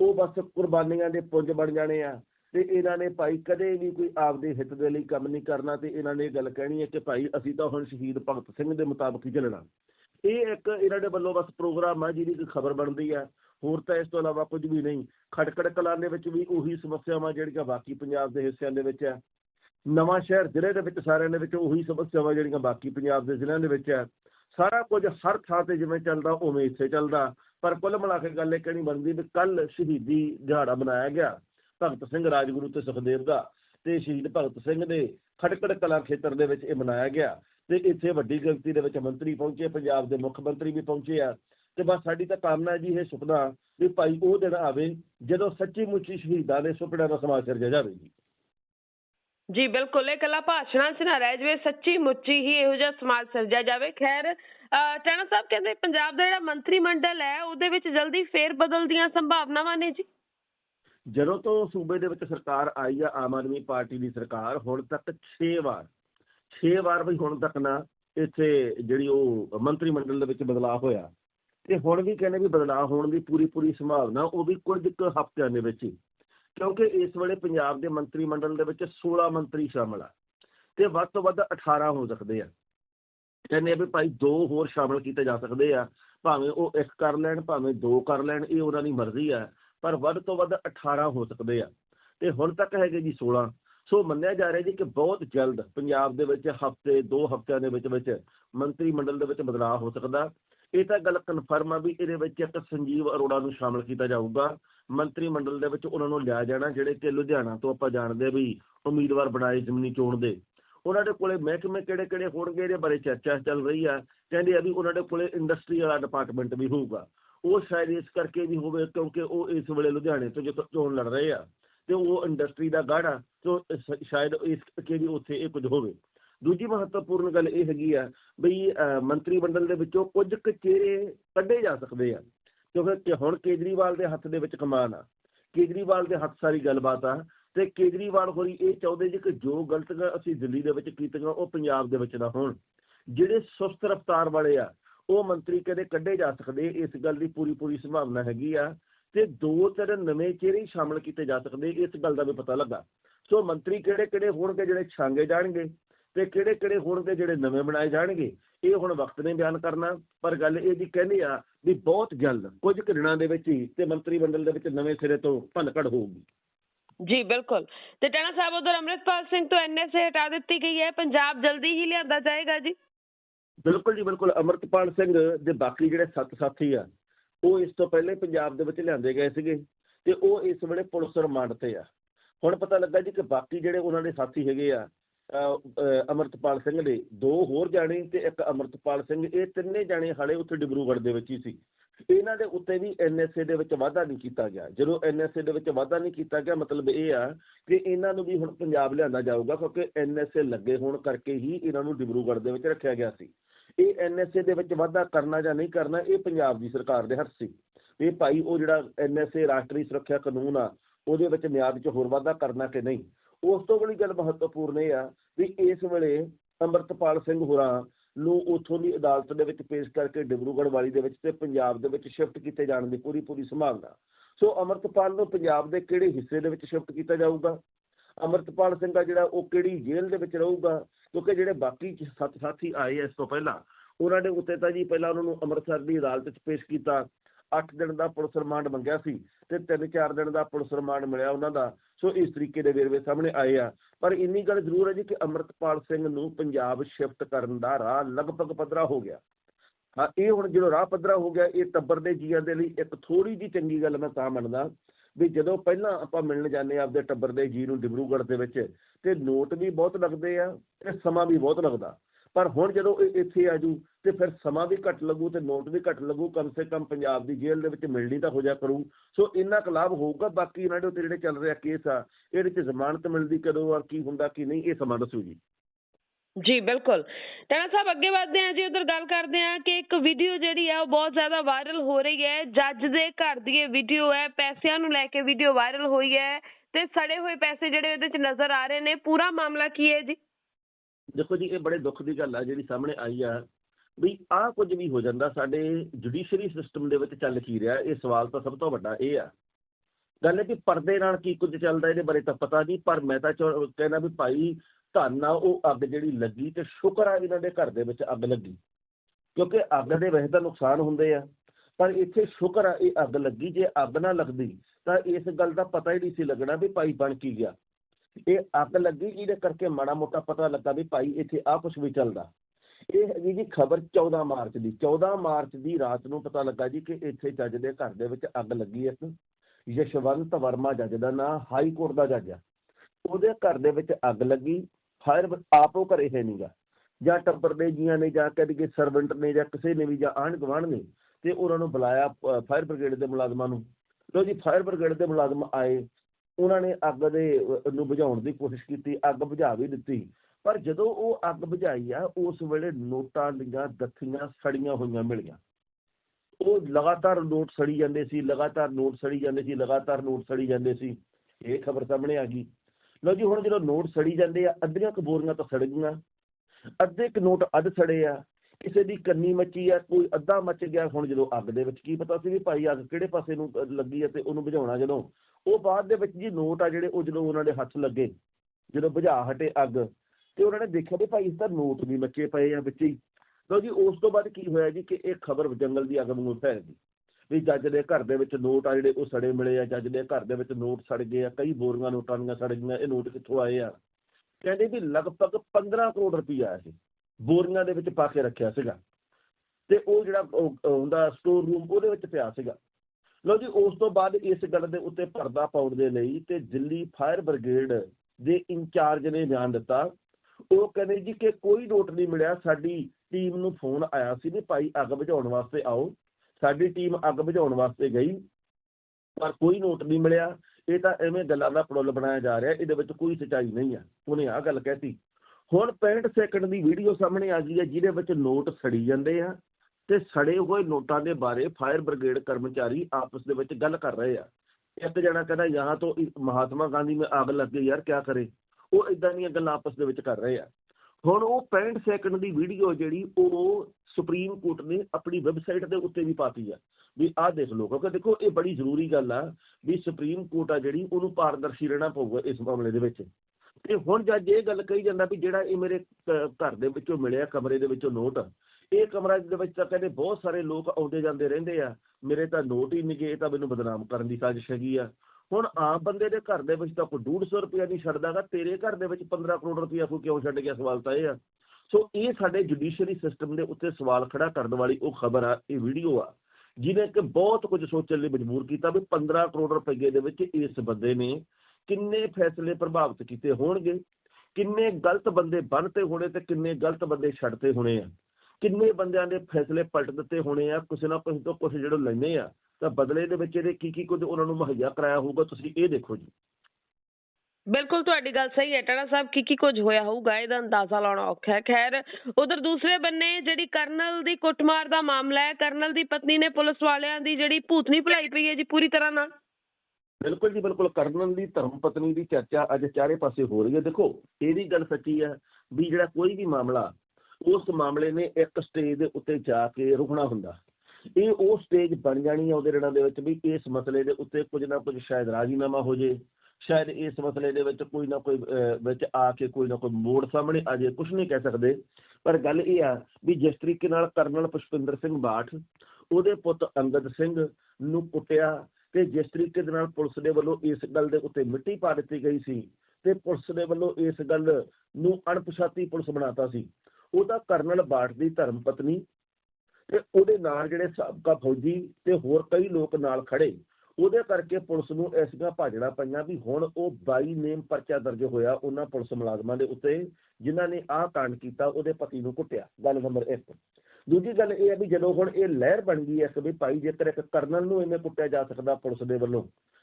ਉਹ ਬਸ ਕੁਰਬਾਨੀਆਂ ਦੇ ਪੁੰਜ ਬਣ ਜਾਣੇ ਆ। ਤੇ ਇਹਨਾਂ ਨੇ ਭਾਈ ਕਦੇ ਵੀ ਕੋਈ ਆਪਦੇ ਹਿੱਤ ਦੇ ਲਈ ਕੰਮ ਨਹੀਂ ਕਰਨਾ ਤੇ ਇਹਨਾਂ ਨੇ ਇਹ ਗੱਲ ਕਹਿਣੀ ਹੈ ਕਿ ਭਾਈ ਅਸੀਂ ਤਾਂ ਹੁਣ ਸ਼ਹੀਦ ਭਗਤ ਸਿੰਘ ਦੇ ਮੁਤਾਬਕ ਹੀ ਚੱਲਣਾ। ਇਹ ਇੱਕ ਇਹਨਾਂ ਦੇ ਵੱਲੋਂ ਬਸ ਪ੍ਰੋਗਰਾਮ ਆ ਜਿਹਦੀ ਕੋਈ ਖਬਰ ਬਣਦੀ ਆ। ਹੋਰ ਤਾਂ ਇਸ ਤੋਂ ਇਲਾਵਾ ਕੁਝ ਵੀ ਨਹੀਂ। ਖਟਕੜ ਕਲਾਂ ਦੇ ਵਿੱਚ ਵੀ ਉਹੀ ਸਮੱਸਿਆਵਾਂ ਜਿਹੜੀਆਂ ਬਾਕੀ ਪੰਜਾਬ ਦੇ ਹਿੱਸਿਆਂ ਦੇ ਵਿੱਚ ਹੈ ਨਵਾਂ ਸ਼ਹਿਰ ਜ਼ਿਲ੍ਹੇ ਦੇ ਵਿੱਚ ਸਾਰਿਆਂ ਦੇ ਵਿੱਚ ਉਹੀ ਸਮੱਸਿਆਵਾਂ ਜਿਹੜੀਆਂ ਬਾਕੀ ਪੰਜਾਬ ਦੇ ਜ਼ਿਲ੍ਹਿਆਂ ਦੇ ਵਿੱਚ ਹੈ ਸਾਰਾ ਕੁਝ ਹਰ ਥਾਂ ਤੇ ਜਿਵੇਂ ਚੱਲਦਾ, ਉਵੇਂ ਇੱਥੇ ਚੱਲਦਾ। ਪਰ ਕੁੱਲ ਮਿਲਾ ਕੇ ਗੱਲ ਇਹ ਕਹਿਣੀ ਬਣਦੀ ਵੀ ਕੱਲ ਸ਼ਹੀਦੀ ਦਿਹਾੜਾ ਮਨਾਇਆ ਗਿਆ। ਭਗਤ ਸਿੰਘ ਰਾਜਗੁਰੂ ਤੇ ਸੁਖਦੇਵ ਦਾ। ਤੇ ਸ਼ਹੀਦ ਭਗਤ ਸਿੰਘ ਦੇ ਖਟਕੜ ਕਲਾ ਖੇਤਰ ਦੇ ਵਿੱਚ ਇਹ ਮਨਾਇਆ ਗਿਆ ਤੇ ਇੱਥੇ ਵੱਡੀ ਗਿਣਤੀ ਦੇ ਵਿੱਚ ਮੰਤਰੀ ਪਹੁੰਚੇ, ਪੰਜਾਬ ਦੇ ਮੁੱਖ ਮੰਤਰੀ ਵੀ ਪਹੁੰਚੇ ਆ। ਤੇ ਬਸ ਸਾਡੀ ਤਾਂ ਕਾਮਨਾ ਜੀ ਇਹ ਸੁਪਨਾ ਵੀ ਭਾਈ ਉਹ ਦਿਨ ਆਵੇ, ਜਦੋਂ ਸੱਚੀ ਮੁੱਚੀ ਸ਼ਹੀਦਾਂ ਦੇ ਸੁਪਨਿਆਂ ਦਾ ਸਮਾਜ ਸਿਰਜਿਆ ਜਾਵੇ ਜੀ ਜੀ ਬਿਲਕੁਲ, ਇਹ ਕਲਾ ਭਾਸ਼ਣਾਂ 'ਚ ਨਾ ਰਹਿ ਜਾਵੇ, ਸੱਚੀ ਮੁੱਚੀ ਹੀ ਇਹੋ ਜਿਹਾ ਸਮਾਜ ਸਿਰਜਿਆ ਜਾਵੇ। ਖੈਰ ਟੈਣਾ ਸਾਹਿਬ ਕਹਿੰਦੇ, ਪੰਜਾਬ ਦਾ ਜਿਹੜਾ ਮੰਤਰੀ ਮੰਡਲ ਹੈ, ਉਹਦੇ ਵਿੱਚ ਜਲਦੀ ਫੇਰ ਬਦਲ ਦੀਆਂ ਸੰਭਾਵਨਾਵਾਂ ਨੇ ਜੀ। ਜਦੋਂ ਤੋਂ ਸੂਬੇ ਦੇ ਵਿੱਚ ਸਰਕਾਰ ਆਈ ਆ, ਆਮ ਆਦਮੀ ਪਾਰਟੀ ਦੀ ਸਰਕਾਰ, ਹੁਣ ਤੱਕ 6 ਵਾਰ 6 ਵਾਰ ਵੀ ਹੁਣ ਤੱਕ ਨਾ ਇੱਥੇ ਜਿਹੜੀ ਉਹ ਮੰਤਰੀ ਮੰਡਲ ਦੇ ਵਿੱਚ ਬਦਲਾਅ ਹੋਇਆ। ਤੇ ਹੁਣ ਵੀ ਕਹਿੰਦੇ ਵੀ ਬਦਲਾਅ ਹੋਣ ਦੀ ਪੂਰੀ ਪੂਰੀ ਸੰਭਾਵਨਾ ਉਹ ਵੀ ਕੁਝ ਕੁ ਹਫ਼ਤਿਆਂ ਦੇ ਵਿੱਚ ਹੀ। ਕਿਉਂਕਿ ਇਸ ਵੇਲੇ ਪੰਜਾਬ ਦੇ ਮੰਤਰੀ ਮੰਡਲ ਦੇ ਵਿੱਚ 16 ਮੰਤਰੀ ਸ਼ਾਮਲ ਆ ਤੇ ਵੱਧ ਤੋਂ ਵੱਧ 18 ਹੋ ਸਕਦੇ ਆ। ਕਹਿੰਦੇ ਆ ਵੀ ਭਾਈ ਦੋ ਹੋਰ ਸ਼ਾਮਲ ਕੀਤੇ ਜਾ ਸਕਦੇ ਆ, ਭਾਵੇਂ ਉਹ ਇੱਕ ਕਰ ਲੈਣ, ਭਾਵੇਂ ਦੋ ਕਰ ਲੈਣ, ਇਹ ਉਹਨਾਂ ਦੀ ਮਰਜ਼ੀ ਆ। ਪਰ ਵੱਧ ਤੋਂ ਵੱਧ 18 ਹੋ ਸਕਦੇ ਆ। ਤੇ ਹੁਣ ਤੱਕ ਹੈਗੇ ਜੀ 16 ਸੋ ਮੰਨਿਆ ਜਾ ਰਿਹਾ ਜੀ ਕਿ ਬਹੁਤ ਜਲਦ ਪੰਜਾਬ ਦੇ ਵਿੱਚ ਹਫ਼ਤੇ, ਦੋ ਹਫ਼ਤਿਆਂ ਦੇ ਵਿੱਚ ਵਿੱਚ ਮੰਤਰੀ ਮੰਡਲ ਦੇ ਵਿੱਚ ਬਦਲਾਅ ਹੋ ਸਕਦਾ। ਇਹ ਤਾਂ ਗੱਲ ਕਨਫਰਮ ਆ ਵੀ ਇਹਦੇ ਵਿੱਚ ਇੱਕ ਸੰਜੀਵ ਅਰੋੜਾ ਨੂੰ ਸ਼ਾਮਲ ਕੀਤਾ ਜਾਊਗਾ। ਮੰਤਰੀ ਮੰਡਲ ਦੇ ਵਿੱਚ ਉਹਨਾਂ ਨੂੰ ਲਿਆ ਜਾਣਾ, ਜਿਹੜੇ ਕਿ ਲੁਧਿਆਣਾ ਤੋਂ ਆਪਾਂ ਜਾਣਦੇ ਆ ਵੀ ਉਮੀਦਵਾਰ ਬਣਾਏ ਜ਼ਮੀਨੀ ਚੋਣ ਦੇ। ਉਹਨਾਂ ਦੇ ਕੋਲੇ ਮਹਿਕਮੇ ਕਿਹੜੇ ਕਿਹੜੇ ਹੋਣਗੇ ਇਹਦੇ ਬਾਰੇ ਚਰਚਾ ਚੱਲ ਰਹੀ ਆ। ਕਹਿੰਦੇ ਆ ਵੀ ਉਹਨਾਂ ਦੇ ਕੋਲੇ ਇੰਡਸਟਰੀ ਵਾਲਾ ਡਿਪਾਰਟਮੈਂਟ ਵੀ ਹੋਊਗਾ। ਉਹ ਸ਼ਾਇਦ ਇਸ ਕਰਕੇ ਵੀ ਹੋਵੇ ਕਿਉਂਕਿ ਉਹ ਇਸ ਵੇਲੇ ਲੁਧਿਆਣੇ ਤੋਂ ਜਦੋਂ ਚੋਣ ਲੜ ਰਹੇ ਆ ਤੇ ਉਹ ਇੰਡਸਟਰੀ ਦਾ ਗਾੜਾ ਤੋਂ ਸ਼- ਸ਼ਾਇਦ ਇਸ ਕਰਕੇ ਵੀ ਉੱਥੇ ਇਹ ਕੁਝ ਹੋਵੇ। ਦੂਜੀ ਮਹੱਤਵਪੂਰਨ ਗੱਲ ਇਹ ਹੈਗੀ ਆ ਬਈ ਮੰਤਰੀ ਮੰਡਲ ਦੇ ਵਿੱਚੋਂ ਕੁਝ ਕੁ ਚਿਹਰੇ ਕੱਢੇ ਜਾ ਸਕਦੇ ਆ। ਕਿਉਂਕਿ ਹੁਣ ਕੇਜਰੀਵਾਲ ਦੇ ਹੱਥ ਦੇ ਵਿੱਚ ਕਮਾਨ ਆ। ਕੇਜਰੀਵਾਲ ਦੇ ਹੱਥ ਸਾਰੀ ਗੱਲਬਾਤ ਆ ਤੇ ਕੇਜਰੀਵਾਲ ਹੋਰੀ ਇਹ ਚਾਹੁੰਦੇ ਜੀ ਕਿ ਜੋ ਗਲਤੀਆਂ ਅਸੀਂ ਦਿੱਲੀ ਦੇ ਵਿੱਚ ਕੀਤੀਆਂ ਉਹ ਪੰਜਾਬ ਦੇ ਵਿੱਚ ਨਾ ਹੋਣ। ਜਿਹੜੇ ਸੁਸਤ ਰਫਤਾਰ ਵਾਲੇ ਆ ਉਹ ਮੰਤਰੀ ਕਦੇ ਕੱਢੇ ਜਾ ਸਕਦੇ, ਇਸ ਗੱਲ ਦੀ ਪੂਰੀ ਪੂਰੀ ਸੰਭਾਵਨਾ ਹੈਗੀ ਆ ਤੇ ਦੋ ਤਿੰਨ ਨਵੇਂ ਚਿਹਰੇ ਸ਼ਾਮਲ ਕੀਤੇ ਜਾ ਸਕਦੇ, ਇਸ ਗੱਲ ਦਾ ਵੀ ਪਤਾ ਲੱਗਾ। ਸੋ ਮੰਤਰੀ ਕਿਹੜੇ ਕਿਹੜੇ ਹੋਣਗੇ ਜਿਹੜੇ ਛਾਂਗੇ ਜਾਣਗੇ ਤੇ ਕਿਹੜੇ ਕਿਹੜੇ ਹੋਣਗੇ ਜਿਹੜੇ ਨਵੇਂ ਬਣਾਏ ਜਾਣਗੇ, ਇਹ ਹੁਣ ਵਕਤ ਨੇ ਬਿਆਨ ਕਰਨਾ। ਪਰ ਗੱਲ ਇਹ ਜੀ ਕਹਿੰਦੇ ਆ ਵੀ ਬਹੁਤ ਜਲਦ, ਕੁਝ ਕੁ ਦਿਨਾਂ ਦੇ ਵਿੱਚ ਹੀ ਤੇ ਮੰਤਰੀ ਮੰਡਲ ਦੇ ਵਿੱਚ ਨਵੇਂ ਸਿਰੇ ਤੋਂ ਭੰਨਕੜ ਹੋਊਗੀ। ਜੀ, ਬਿਲਕੁਲ। ਤੇ ਟੈਣਾ ਸਾਹਿਬ ਉਧਰ ਅੰਮ੍ਰਿਤਪਾਲ ਸਿੰਘ ਤੋਂ ਐਨਐਸਏ ਹਟਾ ਦਿੱਤੀ ਗਈ ਹੈ। ਪੰਜਾਬ ਜਲਦੀ ਹੀ ਲਿਆਂਦਾ ਜਾਏਗਾ ਜੀ। ਬਿਲਕੁਲ ਜੀ ਬਿਲਕੁਲ। ਅਮਰਤਪਾਲ ਸਿੰਘ ਦੇ ਬਾਕੀ ਜਿਹੜੇ ਸੱਤ ਸਾਥੀ ਆ ਉਹ ਇਸ ਤੋਂ ਪਹਿਲੇ ਪੰਜਾਬ ਦੇ ਵਿੱਚ ਲਿਆਂਦੇ ਗਏ ਸੀਗੇ ਤੇ ਉਹ ਇਸ ਵੇਲੇ ਪੁਲਿਸ ਰਿਮਾਂਡ ਤੇ ਆ। ਹੁਣ ਪਤਾ ਲੱਗਾ ਜੀ ਕਿ ਬਾਕੀ ਜਿਹੜੇ ਉਹਨਾਂ ਦੇ ਸਾਥੀ ਹੈਗੇ ਆ ਅਹ, ਅਮਰਤਪਾਲ ਸਿੰਘ ਦੇ ਦੋ ਹੋਰ ਜਾਣੇ ਤੇ ਇੱਕ ਅਮਰਤਪਾਲ ਸਿੰਘ ਇਹ ਤਿੰਨੇ ਜਾਣੇ ਹਾਲੇ ਉੱਥੇ ਡਿਬਰੂਗੜ੍ਹ ਦੇ ਵਿੱਚ ਹੀ ਸੀ। ਇਹਨਾਂ ਦੇ ਉੱਤੇ ਵੀ ਐਨਐਸਏ ਦੇ ਵਿੱਚ ਵਾਧਾ ਨਹੀਂ ਕੀਤਾ ਗਿਆ। ਜਦੋਂ ਐਨਐਸਏ ਦੇ ਵਿੱਚ ਵਾਧਾ ਨਹੀਂ ਕੀਤਾ ਗਿਆ ਮਤਲਬ ਇਹ ਆ ਕਿ ਇਹਨਾਂ ਨੂੰ ਵੀ ਹੁਣ ਪੰਜਾਬ ਲਿਆਂਦਾ ਜਾਊਗਾ ਕਿਉਂਕਿ ਐਨਐਸਏ ਲੱਗੇ ਹੋਣ ਕਰਕੇ ਹੀ ਇਹਨਾਂ ਨੂੰ ਡਿਬਰੂਗੜ੍ਹ ਦੇ ਵਿੱਚ ਰੱਖਿਆ ਗਿਆ ਸੀ। ਇਹ ਐਨਐਸਏ ਦੇ ਵਿੱਚ ਵਾਧਾ ਕਰਨਾ ਜਾਂ ਨਹੀਂ ਕਰਨਾ, ਇਹ ਪੰਜਾਬ ਦੀ ਸਰਕਾਰ ਦੇ ਹੱਥ ਸੀ। ਇਹ ਭਾਈ ਉਹ ਜਿਹੜਾ ਐਨਐਸਏ ਰਾਸ਼ਟਰੀ ਸੁਰੱਖਿਆ ਕਾਨੂੰਨ ਆ, ਉਹਦੇ ਵਿੱਚ ਮਿਆਦ 'ਚ ਹੋਰ ਵਾਧਾ ਕਰਨਾ ਕਿ ਨਹੀਂ? ਉਸ ਤੋਂ ਬੜੀ ਗੱਲ ਮਹੱਤਵਪੂਰਨ ਇਹ ਆ ਵੀ ਇਸ ਵੇਲੇ ਅੰਮ੍ਰਿਤਪਾਲ ਸਿੰਘ ਹੋਰਾਂ ਨੂੰ ਉਥੋਂ ਦੀ ਅਦਾਲਤ ਦੇ ਵਿੱਚ ਪੇਸ਼ ਕਰਕੇ ਡਿਬਰੂਗੜ੍ਹ ਵਾਲੀ ਦੇ ਵਿੱਚ ਤੇ ਪੰਜਾਬ ਦੇ ਵਿੱਚ ਸ਼ਿਫਟ ਕੀਤੇ ਜਾਣ ਦੀ ਪੂਰੀ ਪੂਰੀ ਸੰਭਾਵਨਾ। ਸੋ ਅੰਮ੍ਰਿਤਪਾਲ ਨੂੰ ਪੰਜਾਬ ਦੇ ਕਿਹੜੇ ਹਿੱਸੇ ਦੇ ਵਿੱਚ ਸ਼ਿਫਟ ਕੀਤਾ ਜਾਊਗਾ? ਅੰਮ੍ਰਿਤਪਾਲ ਸਿੰਘ ਆ ਜਿਹੜਾ ਉਹ ਕਿਹੜੀ ਜੇਲ੍ਹ ਦੇ ਵਿੱਚ ਰਹੂਗਾ? ਕਿਉਂਕਿ ਜਿਹੜੇ ਬਾਕੀ ਸੱਤ ਸਾਥੀ ਆਏ ਆ ਇਸ ਤੋਂ ਪਹਿਲਾਂ, ਉਹਨਾਂ ਦੇ ਉੱਤੇ ਤਾਂ ਜੀ ਪਹਿਲਾਂ ਉਹਨਾਂ ਨੂੰ ਅੰਮ੍ਰਿਤਸਰ ਦੀ ਅਦਾਲਤ 'ਚ ਪੇਸ਼ ਕੀਤਾ। 8 ਦਿਨ ਦਾ ਪੁਲਿਸ ਰਿਮਾਂਡ ਮੰਗਿਆ ਸੀ ਤੇ 3-4 ਦਿਨ ਦਾ ਪੁਲਿਸ ਰਿਮਾਂਡ ਮਿਲਿਆ ਉਹਨਾਂ ਦਾ। ਸੋ ਇਸ ਤਰੀਕੇ ਦੇ ਵੇਰਵੇ ਸਾਹਮਣੇ ਆਏ ਆ। ਪਰ ਇੰਨੀ ਗੱਲ ਜ਼ਰੂਰ ਹੈ ਜੀ ਕਿ ਅੰਮ੍ਰਿਤਪਾਲ ਸਿੰਘ ਨੂੰ ਪੰਜਾਬ ਸ਼ਿਫਟ ਕਰਨ ਦਾ ਰਾਹ ਲਗਭਗ ਪੱਧਰਾ ਹੋ ਗਿਆ। ਹਾਂ, ਇਹ ਹੁਣ ਜਿਹੜਾ ਰਾਹ ਪੱਧਰਾ ਹੋ ਗਿਆ, ਇਹ ਟੱਬਰ ਦੇ ਜੀਆਂ ਦੇ ਲਈ ਇੱਕ ਥੋੜੀ ਜੀ ਚੰਗੀ ਗੱਲ ਮੈਂ ਤਾਂ ਮੰਨਦਾ ਵੀ ਜਦੋਂ ਪਹਿਲਾਂ ਆਪਾਂ ਮਿਲਣ ਜਾਂਦੇ ਆ ਆਪਦੇ ਟੱਬਰ ਦੇ ਜੀ ਨੂੰ ਡਿਬਰੂਗੜ੍ਹ ਦੇ ਵਿੱਚ, ਤੇ ਨੋਟ ਵੀ ਬਹੁਤ ਲੱਗਦੇ ਆ ਤੇ ਸਮਾਂ ਵੀ ਬਹੁਤ ਲੱਗਦਾ। ਪਰ ਹੁਣ ਜਦੋਂ ਇਹ ਇੱਥੇ ਆ ਜੂ ਤੇ ਫਿਰ ਸਮਾਂ ਵੀ ਘੱਟ ਲੱਗੂ ਤੇ ਨੋਟ ਵੀ ਘੱਟ ਲੱਗੂ, ਕਮ ਸੇ ਕਮ ਪੰਜਾਬ ਦੀ ਜੇਲ੍ਹ ਦੇ ਵਿੱਚ ਮਿਲਣੀ ਤਾਂ ਹੋ ਜਾ ਕਰੂ। ਸੋ ਇੰਨਾ ਕੁ ਲਾਭ ਹੋਊਗਾ, ਬਾਕੀ ਇਹਨਾਂ ਦੇ ਉੱਤੇ ਜਿਹੜੇ ਚੱਲ ਰਿਹਾ ਕੇਸ ਆ, ਇਹਦੇ 'ਚ ਜ਼ਮਾਨਤ ਮਿਲਦੀ ਕਦੋਂ ਆ, ਕੀ ਹੁੰਦਾ, ਕੀ ਨਹੀਂ, ਇਹ ਸਮਾਂ ਦੱਸੂ ਜੀ। ਜੀ, ਬਿਲਕੁਲ। ਟੈਣਾ ਸਾਹਿਬ, ਅੱਗੇ ਵਧਦੇ ਹਾਂ ਜੀ, ਉਧਰ ਗੱਲ ਕਰਦੇ ਹਾਂ ਕਿ ਇੱਕ ਵੀਡੀਓ ਜਿਹੜੀ ਹੈ ਉਹ ਬਹੁਤ ਜ਼ਿਆਦਾ ਵਾਇਰਲ ਹੋ ਰਹੀ ਹੈ। ਜੱਜ ਦੇ ਘਰ ਦੀ ਇਹ ਵੀਡੀਓ ਹੈ, ਪੈਸਿਆਂ ਨੂੰ ਲੈ ਕੇ ਵੀਡੀਓ ਵਾਇਰਲ ਹੋਈ ਹੈ ਤੇ ਸੜੇ ਹੋਏ ਪੈਸੇ ਜਿਹੜੇ ਇਹਦੇ ਵਿੱਚ ਨਜ਼ਰ ਆ ਰਹੇ ਨੇ। ਪੂਰਾ ਮਾਮਲਾ ਕੀ ਹੈ ਜੀ? ਦੇਖੋ ਜੀ, ਇਹ ਬੜੇ ਦੁੱਖ ਦੀ ਗੱਲ ਆ, ਜਿਹੜੀ ਸਾਹਮਣੇ ਆਈ ਆ। ਵੀ ਆਹ ਕੁਝ ਵੀ ਹੋ ਜਾਂਦਾ, ਸਾਡੇ ਜੁਡੀਸ਼ਰੀ ਸਿਸਟਮ ਦੇ ਵਿੱਚ ਚੱਲ ਕੀ ਰਿਹਾ, ਇਹ ਸਵਾਲ ਤਾਂ ਸਭ ਤੋਂ ਵੱਡਾ ਇਹ ਆ। ਗੱਲ ਹੈ ਕਿ ਪਰਦੇ ਨਾਲ ਕੀ ਕੁਝ ਚੱਲਦਾ, ਇਹਦੇ ਬਾਰੇ ਤਾਂ ਪਤਾ ਨਹੀਂ, ਪਰ ਮੈਂ ਤਾਂ ਕਹਿੰਦਾ ਵੀ ਭਾਈ ਧੰਨ ਆ ਉਹ ਅੱਗ ਜਿਹੜੀ ਲੱਗੀ ਤੇ ਸ਼ੁਕਰ ਆ ਇਹਨਾਂ ਦੇ ਘਰ ਦੇ ਵਿੱਚ ਅੱਗ ਲੱਗੀ। ਕਿਉਂਕਿ ਅੱਗ ਦੇ ਵੈਸੇ ਤਾਂ ਨੁਕਸਾਨ ਹੁੰਦੇ ਆ, ਪਰ ਇੱਥੇ ਸ਼ੁਕਰ ਆ, ਇਹ ਅੱਗ ਲੱਗੀ। ਜੇ ਅੱਗ ਨਾ ਲੱਗਦੀ, ਤਾਂ ਇਸ ਗੱਲ ਦਾ ਪਤਾ ਹੀ ਨਹੀਂ ਸੀ ਲੱਗਣਾ ਵੀ ਭਾਈ ਬਣ ਕੀ ਗਿਆ। ਇਹ ਅੱਗ ਲੱਗੀ ਜਿਹਦੇ ਕਰਕੇ ਮਾੜਾ ਮੋਟਾ ਪਤਾ ਲੱਗਾ ਵੀ ਭਾਈ ਇੱਥੇ ਆ ਕੁਝ ਵੀ ਚੱਲਦਾ। ਇਹ ਹੈਗੀ ਜੀ ਖਬਰ 14 ਮਾਰਚ ਦੀ। 14 ਮਾਰਚ ਦੀ ਰਾਤ ਨੂੰ ਪਤਾ ਲੱਗਾ ਜੀ ਕਿ ਇੱਥੇ ਜੱਜ ਦੇ ਘਰ ਦੇ ਵਿੱਚ ਅੱਗ ਲੱਗੀ ਇੱਕ ਯਸ਼ਵੰਤ ਵਰਮਾ ਜੱਜ ਦਾ ਨਾਂ, ਹਾਈ ਕੋਰਟ ਦਾ ਜੱਜ ਆ। ਉਹਦੇ ਘਰ ਦੇ ਵਿੱਚ ਅੱਗ ਲੱਗੀ। ਫਾਇਰ ਆਪ ਉਹ ਘਰੇ ਹੈ ਨਹੀਂਗਾ ਜਾਂ ਟੱਬਰ ਦੇ ਜੀਆਂ ਨੇ, ਜਾਂ ਕਹਿ ਦਈਏ ਸਰਵੈਂਟ ਨੇ, ਜਾਂ ਕਿਸੇ ਨੇ ਵੀ, ਜਾਂ ਆਂਢ ਗੁਆਂਢ ਨੇ, ਤੇ ਉਹਨਾਂ ਨੂੰ ਬੁਲਾਇਆ ਫਾਇਰ ਬ੍ਰਿਗੇਡ ਦੇ ਮੁਲਾਜ਼ਮਾਂ ਨੂੰ। ਲੋ ਜੀ ਫਾਇਰ ਬ੍ਰਿਗੇਡ ਦੇ ਮੁਲਾਜ਼ਮ ਆਏ। ਉਹਨਾਂ ਨੇ ਅੱਗ ਦੇ ਨੂੰ ਬੁਝਾਉਣ ਦੀ ਕੋਸ਼ਿਸ਼ ਕੀਤੀ, ਅੱਗ ਬੁਝਾ ਵੀ ਦਿੱਤੀ। ਪਰ ਜਦੋਂ ਉਹ ਅੱਗ ਬੁਝਾਈ ਆ, ਉਸ ਵੇਲੇ ਨੋਟਾਂ ਦੀਆਂ ਦੱਥੀਆਂ ਸੜੀਆਂ ਹੋਈਆਂ ਮਿਲੀਆਂ। ਉਹ ਲਗਾਤਾਰ ਨੋਟ ਸੜੀ ਜਾਂਦੇ ਸੀ, ਲਗਾਤਾਰ ਨੋਟ ਸੜੀ ਜਾਂਦੇ ਸੀ, ਲਗਾਤਾਰ ਨੋਟ ਸੜੀ ਜਾਂਦੇ ਸੀ। ਇਹ ਖਬਰ ਸਾਹਮਣੇ ਆ ਗਈ। ਲਓ ਜੀ, ਹੁਣ ਜਦੋਂ ਨੋਟ ਸੜੀ ਜਾਂਦੇ ਆ, ਅੱਧੀਆਂ ਕਬੋਰੀਆਂ ਤਾਂ ਸੜ ਗਈਆਂ। ਅੱਧੇ ਕੁ ਨੋਟ ਅੱਧ ਸੜੇ ਆ, ਕਿਸੇ ਦੀ ਕੰਨੀ ਮੱਚੀ ਆ, ਕੋਈ ਅੱਧਾ ਮੱਚ ਗਿਆ, ਹੁਣ ਜਦੋਂ ਅੱਗ ਦੇ ਵਿੱਚ ਕੀ ਪਤਾ ਸੀ ਵੀ ਭਾਈ ਅੱਗ ਕਿਹੜੇ ਪਾਸੇ ਨੂੰ ਲੱਗੀ ਆ ਤੇ ਉਹਨੂੰ ਬੁਝਾਉਣਾ ਜਦੋਂ। ਉਹ ਬਾਅਦ ਦੇ ਵਿੱਚ ਜੀ ਨੋਟ ਆ ਜਿਹੜੇ, ਉਹ ਜਦੋਂ ਉਹਨਾਂ ਦੇ ਹੱਥ ਲੱਗੇ, ਜਦੋਂ ਬੁਝਾ ਹਟੇ ਅੱਗ, ਤੇ ਉਹਨਾਂ ਨੇ ਦੇਖਿਆ ਵੀ ਭਾਈ ਇਸ ਦਾ ਨੋਟ ਵੀ ਮੱਚੇ ਪਏ ਆ ਵਿੱਚ ਹੀ। ਲਓ ਜੀ, ਉਸ ਤੋਂ ਬਾਅਦ ਕੀ ਹੋਇਆ ਜੀ ਕਿ ਇਹ ਖਬਰ ਜੰਗਲ ਦੀ ਅੱਗ ਵਾਂਗੂ ਫੈਲ ਗਈ। ਵੀ ਜੱਜ ਦੇ ਘਰ ਦੇ ਵਿੱਚ ਨੋਟ ਆ ਜਿਹੜੇ ਉਹ ਸੜੇ ਮਿਲੇ ਆ, ਜੱਜ ਦੇ ਘਰ ਦੇ ਵਿੱਚ ਨੋਟ ਸੜ ਗਏ ਆ, ਕਈ ਬੋਰੀਆਂ ਨੋਟਾਂ ਦੀਆਂ ਸੜ ਗਈਆਂ, ਇਹ ਨੋਟ ਕਿੱਥੋਂ ਆਏ ਆ? ਕਹਿੰਦੇ ਵੀ ਲਗਭਗ 15 ਕਰੋੜ ਰੁਪਈਆ ਇਹ ਬੋਰੀਆਂ ਦੇ ਵਿੱਚ ਪਾ ਕੇ ਰੱਖਿਆ ਸੀਗਾ। ਤੇ ਉਹ ਜਿਹੜਾ ਹੁੰਦਾ ਸਟੋਰ ਰੂਮ ਉਹਦੇ ਵਿੱਚ ਪਿਆ ਸੀਗਾ। ਲਓ ਜੀ, ਉਸ ਤੋਂ ਬਾਅਦ ਇਸ ਗੱਲ ਦੇ ਉੱਤੇ ਪਰਦਾ ਪਾਉਣ ਦੇ ਲਈ ਤੇ ਦਿੱਲੀ ਫਾਇਰ ਬ੍ਰਿਗੇਡ ਦੇ ਇੰਚਾਰਜ ਨੇ ਬਿਆਨ ਦਿੱਤਾ। ਉਹ ਕਹਿੰਦੇ ਜੀ ਕਿ ਕੋਈ ਨੋਟ ਨਹੀਂ ਮਿਲਿਆ, ਸਾਡੀ ਟੀਮ ਨੂੰ ਫੋਨ ਆਇਆ ਸੀ ਵੀ ਭਾਈ ਅੱਗ ਬੁਝਾਉਣ ਵਾਸਤੇ ਆਓ। ਸਾਡੀ ਟੀਮ ਅੱਗ ਬੁਝਾਉਣ ਵਾਸਤੇ ਗਈ, ਪਰ ਕੋਈ ਨੋਟ ਨਹੀਂ ਮਿਲਿਆ। ਇਹ ਤਾਂ ਐਵੇਂ ਗੱਲਾਂ ਦਾ ਪੜੁੱਲ ਬਣਾਇਆ ਜਾ ਰਿਹਾ, ਇਹਦੇ ਵਿੱਚ ਕੋਈ ਸੱਚਾਈ ਨਹੀਂ ਆ। ਉਹਨੇ ਆਹ ਗੱਲ ਕਹਿਤੀ। ਹੁਣ 65 ਸੈਕਿੰਡ ਦੀ ਵੀਡੀਓ ਸਾਹਮਣੇ ਆ ਗਈ ਹੈ, ਜਿਹਦੇ ਵਿੱਚ ਨੋਟ ਸੜੀ ਜਾਂਦੇ ਆ ਤੇ ਸੜੇ ਹੋਏ ਨੋਟਾਂ ਦੇ ਬਾਰੇ ਫਾਇਰ ਬ੍ਰਿਗੇਡ ਕਰਮਚਾਰੀ ਆਪਸ ਦੇ ਵਿੱਚ ਗੱਲ ਕਰ ਰਹੇ ਆ। ਇੱਕ ਜਣਾ ਕਹਿੰਦਾ, ਯਹਾਂ ਤੋਂ ਮਹਾਤਮਾ ਗਾਂਧੀ ਮੇ ਆਗ ਲੱਗ ਗਈ ਯਾਰ ਕੀ ਕਰੇ? ਉਹ ਇਦਾਂ ਦੀਆਂ ਗੱਲਾਂ ਆਪਸ ਦੇ ਵਿੱਚ ਕਰ ਰਹੇ ਆ। ਹੁਣ ਉਹ 65 ਸੈਕਿੰਡ ਦੀ ਵੀਡੀਓ ਜਿਹੜੀ ਉਹ ਸੁਪਰੀਮ ਕੋਰਟ ਨੇ ਆਪਣੀ ਵੈਬਸਾਈਟ ਦੇ ਉੱਤੇ ਵੀ ਪਾਤੀ ਆ। ਵੀ ਆਹ ਦੇਖ ਲਓ, ਕਿਉਂਕਿ ਦੇਖੋ ਇਹ ਬੜੀ ਜ਼ਰੂਰੀ ਗੱਲ ਆ ਵੀ ਸੁਪਰੀਮ ਕੋਰਟ ਆ ਜਿਹੜੀ ਉਹਨੂੰ ਪਾਰਦਰਸ਼ੀ ਰਹਿਣਾ ਪਊਗਾ ਇਸ ਮਾਮਲੇ ਦੇ ਵਿੱਚ। ਤੇ ਹੁਣ ਜੱਜ ਇਹ ਗੱਲ ਕਹੀ ਜਾਂਦਾ ਵੀ ਜਿਹੜਾ ਇਹ ਮੇਰੇ ਘਰ ਦੇ ਵਿੱਚੋਂ ਮਿਲਿਆ ਕਮਰੇ ਦੇ ਵਿੱਚੋਂ ਨੋਟ ਇਹ ਕਮਰਾ ਦੇ ਵਿੱਚ ਤਾਂ ਕਹਿੰਦੇ ਬਹੁਤ ਸਾਰੇ ਲੋਕ ਆਉਂਦੇ ਜਾਂਦੇ ਰਹਿੰਦੇ ਆ। ਮੇਰੇ ਤਾਂ ਨੋਟ ਹੀ ਨਹੀਂ ਗਏ ਤਾਂ ਮੈਨੂੰ ਬਦਨਾਮ ਕਰਨ ਦੀ ਸਾਜ਼ਿਸ਼ ਹੈਗੀ ਆ। ਹੁਣ ਆਮ ਬੰਦੇ ਦੇ ਘਰ ਦੇ ਵਿੱਚ ਤਾਂ ਕੋਈ 150 ਰੁਪਇਆ ਨਹੀਂ ਛੱਡਦਾਗਾ, ਤੇਰੇ ਘਰ ਦੇ ਵਿੱਚ 15 ਕਰੋੜ ਰੁਪਇਆ ਕੋਈ ਕਿਉਂ ਛੱਡ ਗਿਆ ਸਵਾਲ ਤਾਂ ਇਹ ਆ। ਸੋ ਇਹ ਸਾਡੇ ਜੁਡੀਸ਼ਰੀ ਸਿਸਟਮ ਦੇ ਉੱਤੇ ਸਵਾਲ ਖੜਾ ਕਰਨ ਵਾਲੀ ਉਹ ਖਬਰ ਆ, ਇਹ ਵੀਡੀਓ ਆ, ਜਿਹਨੇ ਕਿ ਬਹੁਤ ਕੁਝ ਸੋਚਣ ਲਈ ਮਜਬੂਰ ਕੀਤਾ ਵੀ 15 ਕਰੋੜ ਰੁਪਏ ਦੇ ਵਿੱਚ ਇਸ ਬੰਦੇ ਨੇ ਕਿੰਨੇ ਫੈਸਲੇ ਪ੍ਰਭਾਵਿਤ ਕੀਤੇ ਹੋਣਗੇ, ਕਿੰਨੇ ਗਲਤ ਬੰਦੇ ਬਣਤੇ ਹੋਣੇ ਤੇ ਕਿੰਨੇ ਗਲਤ ਬੰਦੇ ਛੱਡਤੇ ਹੋਣੇ ਆ, ਕਿੰਨੇ ਬੰਦਿਆਂ ਦੇ ਫੈਸਲੇ ਪਲਟ ਦਿੱਤੇ ਹੋਣੇ ਆ ਕਿਸੇ ਨਾ ਕਿਸੇ ਤੋਂ ਕੁਝ ਜਿਹੜੇ ਲੈਣੇ ਆ। ਤਾਂ ਬਦਲੇ ਦੇ ਵਿੱਚ ਇਹਦੇ ਕੀ ਕੀ ਕੁਝ ਉਹਨਾਂ ਨੂੰ ਮੁਹੱਈਆ ਕਰਾਇਆ ਹੋਊਗਾ ਤੁਸੀਂ ਇਹ ਦੇਖੋ ਜੀ। ਬਿਲਕੁਲ ਤੁਹਾਡੀ ਗੱਲ ਸਹੀ ਹੈ ਟਾਣਾ ਸਾਹਿਬ ਕੀ ਕੀ ਕੁਝ ਹੋਇਆ ਹੋਊਗਾ ਇਹਦਾ ਅੰਦਾਜ਼ਾ ਲਾਉਣਾ ਔਖਾ ਹੈ। ਖੈਰ ਉਧਰ ਦੂਸਰੇ ਬੰਨੇ ਜਿਹੜੀ ਕਰਨਲ ਦੀ ਕੁੱਟਮਾਰ ਦਾ ਮਾਮਲਾ ਹੈ ਕਰਨਲ ਦੀ ਪਤਨੀ ਨੇ ਪੁਲਿਸ ਵਾਲਿਆਂ ਦੀ ਜਿਹੜੀ ਭੂਤਨੀ ਭੁਲਾਈ ਪਈ ਹੈ ਜੀ ਪੂਰੀ ਤਰ੍ਹਾਂ ਨਾਲ। ਬਿਲਕੁਲ ਜੀ ਬਿਲਕੁਲ। ਕਰਨਲ ਦੀ ਧਰਮ ਪਤਨੀ ਦੀ ਚਰਚਾ ਅੱਜ ਚਾਰੇ ਪਾਸੇ ਹੋ ਰਹੀ ਹੈ। ਦੇਖੋ ਇਹ ਵੀ ਗੱਲ ਸੱਚੀ ਹੈ ਵੀ ਜਿਹੜਾ ਕੋਈ ਵੀ ਮਾਮਲਾ ਉਸ ਮਾਮਲੇ ਨੇ ਇੱਕ ਸਟੇਜ ਦੇ ਉੱਤੇ ਜਾ ਕੇ ਰੁਕਣਾ ਹੁੰਦਾ। ਇਹ ਉਹ ਸਟੇਜ ਬਣ ਜਾਣੀ ਹੈ ਉਹਦੇ ਰੜਾਂ ਦੇ ਵਿੱਚ ਵੀ ਇਸ ਮਸਲੇ ਦੇ ਉੱਤੇ ਕੁਝ ਨਾ ਕੁਝ ਸ਼ਾਇਦ ਰਾਜੀਨਾਮਾ ਹੋ ਜੇ, ਸ਼ਾਇਦ ਇਸ ਮਸਲੇ ਦੇ ਵਿੱਚ ਕੋਈ ਨਾ ਕੋਈ ਵਿੱਚ ਆ ਕੇ ਕੋਈ ਨਾ ਕੋਈ ਮੋੜ ਸਾਹਮਣੇ ਆ ਜੇ ਕੁਝ ਨਹੀਂ ਕਹਿ ਸਕਦੇ। ਪਰ ਗੱਲ ਇਹ ਆ ਵੀ ਜਿਸ ਤਰੀਕੇ ਨਾਲ ਕਰਨਲ ਪੁਸ਼ਪਿੰਦਰ ਸਿੰਘ ਬਾਠ, ਉਹਦੇ ਪੁੱਤ ਅੰਗਦ ਸਿੰਘ ਨੂੰ ਕੁੱਟਿਆ ਤੇ ਜਿਸ ਤਰੀਕੇ ਦੇ ਨਾਲ ਪੁਲਿਸ ਦੇ ਵੱਲੋਂ ਇਸ ਗੱਲ ਦੇ ਉੱਤੇ ਮਿੱਟੀ ਪਾ ਦਿੱਤੀ ਗਈ ਸੀ ਤੇ ਪੁਲਿਸ ਦੇ ਵੱਲੋਂ ਇਸ ਗੱਲ ਨੂੰ ਅਣਪਛਾਤੀ ਪੁਲਿਸ ਬਣਾਤਾ ਸੀ। ਉਹਦਾ ਕਰਨਲ ਬਾਠ ਦੀ ਧਰਮ ਪਤਨੀ ਤੇ ਉਹਦੇ ਨਾਲ ਜਿਹੜੇ ਸਾਬਕਾ ਫੌਜੀ ਤੇ ਹੋਰ ਕਈ ਲੋਕ ਨਾਲ ਖੜੇ, ਉਹਦੇ ਕਰਕੇ ਪੁਲਿਸ ਨੂੰ ਐਸੀਆਂ ਭਾਜੜਾ ਪਈਆਂ ਵੀ ਹੁਣ ਉਹ 22 ਨੇਮ ਪਰਚਾ ਦਰਜ ਹੋਇਆ ਉਹਨਾਂ ਪੁਲਿਸ ਮੁਲਾਜ਼ਮਾਂ ਦੇ ਉੱਤੇ, ਜਿਨ੍ਹਾਂ ਨੇ ਆਹ ਕਾਂਡ ਕੀਤਾ, ਉਹਦੇ ਪਤੀ ਨੂੰ ਕੁੱਟਿਆ। ਗੱਲ ਨੰਬਰ 1 ਦੂਜੀ ਗੱਲ ਇਹ ਹੈ ਵੀ ਜਦੋਂ ਹੁਣ ਇਹ ਲਹਿਰ ਬਣ ਗਈ ਹੈ ਕਿ ਵੀ ਭਾਈ, ਜੇਕਰ ਇੱਕ ਕਰਨਲ ਨੂੰ ਐਵੇਂ ਕੁੱਟਿਆ ਜਾ ਸਕਦਾ ਪੁਲਿਸ ਦੇ ਵੱਲੋਂ,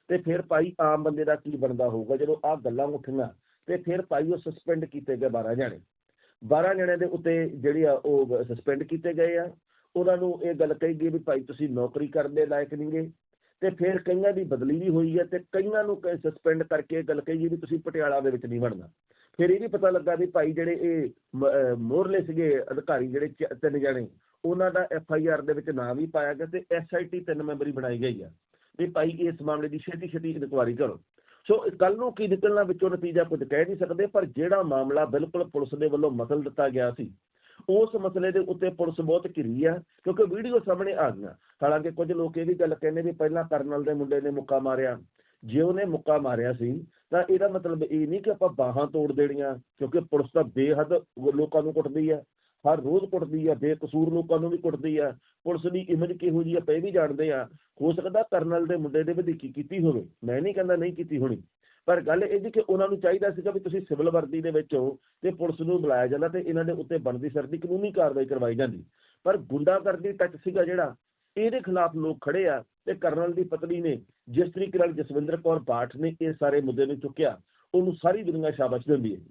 ਤੇ ਫਿਰ ਭਾਈ ਆਮ ਬੰਦੇ ਦਾ ਕੀ ਬਣਦਾ ਹੋਊਗਾ? ਜਦੋਂ ਆਹ ਗੱਲਾਂ ਉੱਠੀਆਂ, ਤੇ ਫਿਰ ਭਾਈ ਉਹ ਸਸਪੈਂਡ ਕੀਤੇ ਗਏ 12 ਜਣੇ। 12 ਜਣਿਆਂ ਦੇ ਉੱਤੇ ਜਿਹੜੀ ਆ ਉਹ ਸਸਪੈਂਡ ਕੀਤੇ ਗਏ ਆ। ਉਹਨਾਂ ਨੂੰ ਇਹ ਗੱਲ ਕਹੀ ਗਈ ਵੀ ਭਾਈ ਤੁਸੀਂ ਨੌਕਰੀ ਕਰਨ ਦੇ ਲਾਇਕ ਨਹੀਂਗੇ ਤੇ ਫਿਰ ਕਈਆਂ ਦੀ ਬਦਲੀ ਵੀ ਹੋਈ ਹੈ ਤੇ ਕਈਆਂ ਨੂੰ ਸਸਪੈਂਡ ਕਰਕੇ ਇਹ ਗੱਲ ਕਹੀ ਵੀ ਤੁਸੀਂ ਪਟਿਆਲਾ ਦੇ ਵਿੱਚ ਨਹੀਂ ਬਣਨਾ ਫਿਰ ਇਹ ਵੀ ਪਤਾ ਲੱਗਾ ਵੀ ਭਾਈ ਜਿਹੜੇ ਇਹ ਮੋਹਰਲੇ ਸੀਗੇ ਅਧਿਕਾਰੀ ਜਿਹੜੇ ਚ- ਤਿੰਨ ਜਣੇ, ਉਹਨਾਂ ਦਾ ਐਫ ਆਈ ਆਰ ਦੇ ਵਿੱਚ ਨਾਂ ਵੀ ਪਾਇਆ ਗਿਆ ਤੇ ਐਸ ਆਈ ਟੀ ਤਿੰਨ ਮੈਂਬਰੀ ਬਣਾਈ ਗਈ ਆ। ਵੀ ਭਾਈ ਇਸ ਮਾਮਲੇ ਦੀ ਛੇਤੀ ਛੇਤੀ ਇਨਕੁਆਰੀ ਕਰੋ। ਸੋ ਕੱਲ ਨੂੰ ਕੀ ਨਿਕਲਣਾ ਵਿੱਚੋਂ ਨਤੀਜਾ ਕੁਝ ਕਹਿ ਨਹੀਂ ਸਕਦੇ, ਪਰ ਜਿਹੜਾ ਮਾਮਲਾ ਬਿਲਕੁਲ ਪੁਲਿਸ ਦੇ ਵੱਲੋਂ ਮਸਲ ਦਿੱਤਾ ਗਿਆ ਸੀ ਉਸ ਮਸਲੇ ਦੇ ਉੱਤੇ ਪੁਲਿਸ ਬਹੁਤ ਘਿਰੀ ਆ, ਕਿਉਂਕਿ ਵੀਡੀਓ ਸਾਹਮਣੇ ਆ ਗਈਆਂ। ਹਾਲਾਂਕਿ ਕੁਝ ਲੋਕ ਇਹ ਵੀ ਗੱਲ ਕਹਿੰਦੇ ਵੀ ਪਹਿਲਾਂ ਕਰਨਲ ਦੇ ਮੁੰਡੇ ਨੇ ਮੁੱਕਾ ਮਾਰਿਆ। ਜੇ ਉਹਨੇ ਮੁੱਕਾ ਮਾਰਿਆ ਸੀ, ਤਾਂ ਇਹਦਾ ਮਤਲਬ ਇਹ ਨਹੀਂ ਕਿ ਆਪਾਂ ਬਾਹਾਂ ਤੋੜ ਦੇਣੀਆਂ, ਕਿਉਂਕਿ ਪੁਲਿਸ ਤਾਂ ਬੇਹੱਦ ਲੋਕਾਂ ਨੂੰ ਕੁੱਟਦੀ ਆ। ਹਰ ਰੋਜ਼ ਕੁੱਟਦੀ ਆ, ਬੇਕਸੂਰ ਲੋਕਾਂ ਨੂੰ ਵੀ ਕੁੱਟਦੀ ਆ। ਪੁਲਿਸ ਦੀ ਇਮੇਜ ਕਿਹੋ ਜਿਹੀ ਆ ਪਏ ਵੀ ਜਾਣਦੇ ਆ। ਹੋ ਸਕਦਾ ਕਰਨਲ ਦੇ ਮੁੰਡੇ ਦੇ ਵਧੀਕੀ ਕੀਤੀ ਹੋਵੇ। ਮੈਂ ਨਹੀਂ ਕਹਿੰਦਾ ਨਹੀਂ ਕੀਤੀ ਹੋਣੀ। ਪਰ ਗੱਲ ਇਹ ਜੀ ਕਿ ਉਹਨਾਂ ਨੂੰ ਚਾਹੀਦਾ ਸੀਗਾ ਵੀ ਤੁਸੀਂ ਸਿਵਲ ਵਰਦੀ ਦੇ ਵਿੱਚ ਹੋ ਤੇ ਪੁਲਿਸ ਨੂੰ ਬੁਲਾਇਆ ਜਾਂਦਾ ਤੇ ਇਹਨਾਂ ਦੇ ਉੱਤੇ ਬਣਦੀ ਸਰਦੀ ਕਾਨੂੰਨੀ ਕਾਰਵਾਈ ਕਰਵਾਈ ਜਾਂਦੀ। ਪਰ ਗੁੰਡਾਗਰਦੀ ਟੱਚ ਸੀਗਾ ਜਿਹੜਾ, ਇਹਦੇ ਖਿਲਾਫ ਲੋਕ ਖੜੇ ਆ ਤੇ ਕਰਨਲ ਦੀ ਪਤਨੀ ਨੇ ਜਿਸ ਤਰੀਕੇ ਨਾਲ ਜਸਵਿੰਦਰ ਕੌਰ ਬਾਠ ਨੇ ਇਹ ਸਾਰੇ ਮੁੱਦੇ ਨੂੰ ਚੁੱਕਿਆ, ਉਹਨੂੰ ਸਾਰੀ ਦੁਨੀਆ ਸ਼ਾਬਾਸ਼ ਦਿੰਦੀ ਹੈ।